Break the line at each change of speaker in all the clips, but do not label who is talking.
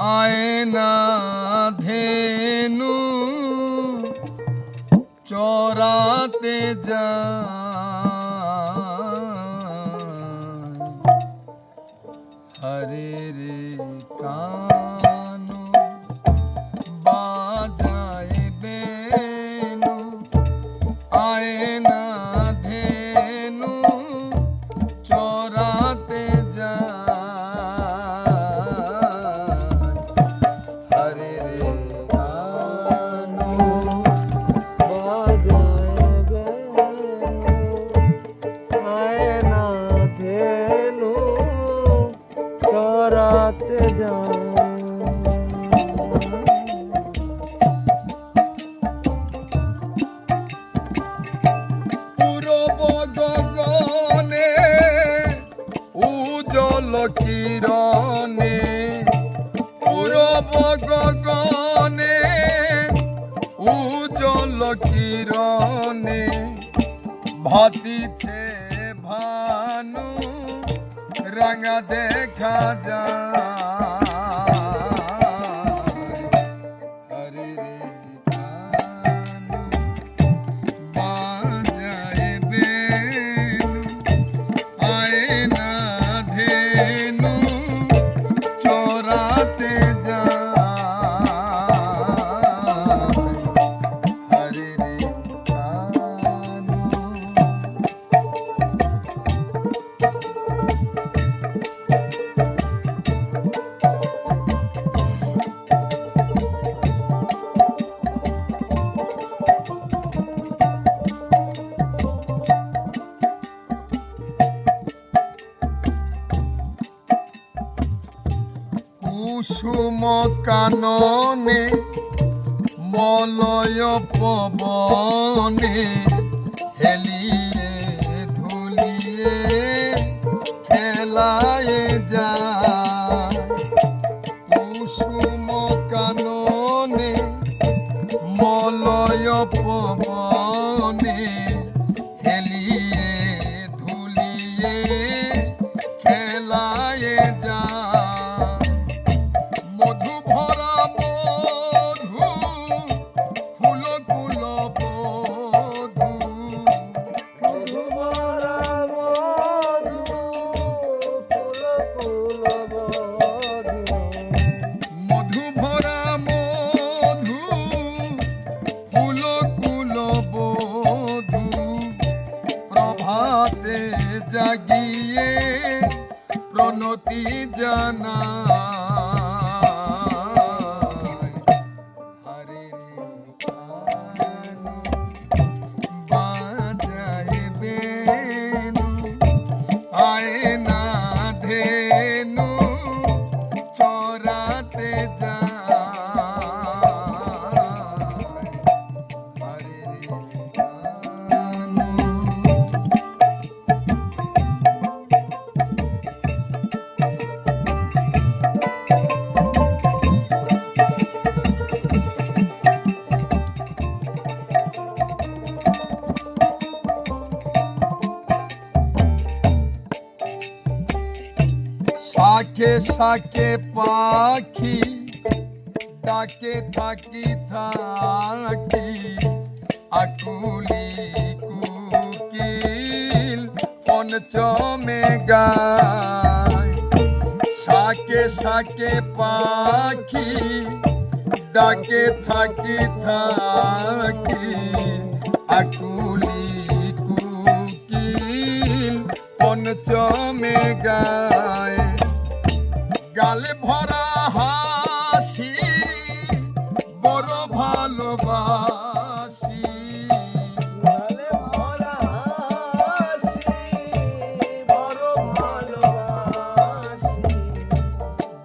ਆਏ
ਨਾ ਧੇਨੂ
ਚੋਰਾ ਤੇ ਜਾ কিরণে পূরব গগনে উজ্জ্বল কিরণে ভাতিছে ভানু রাঙা দেখা যায়। কাননে মলয় পবনে হেলিয়ে Oh. শাকে শাকে পাখি ডাকে থাকি থাকি, আকুলি কুকিল পঞ্চমে গায়। শাকে শাকে পাখি ডাকে থাকি থাকি, আকুলি কুকিল পঞ্চমে গায়। গালে ভরা হাসি বড় ভালোবাসি
গালে ভরা হাসি, বড় ভালোবাসি।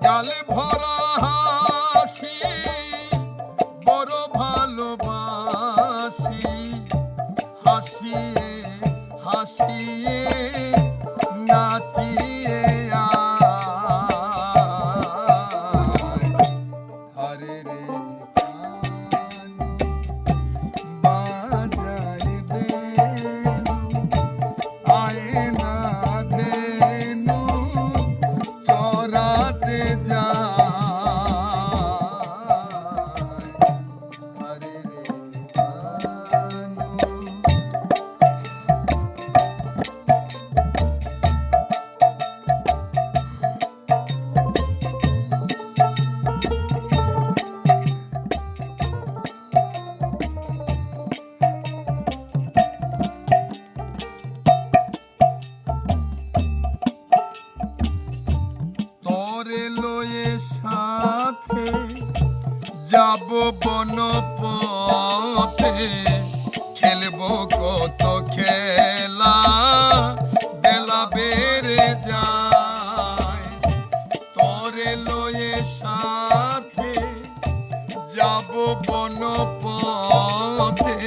গালে ভরা হাসি বড় ভালোবাসি হাসিয়ে হাসিয়ে লয়ে সাথে। যাব বন পথে খেলব কত খেলা, বেলা বেড়ে যায়। তরে লয়ে সাথে, যাব বন পথে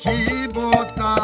দেখিব তা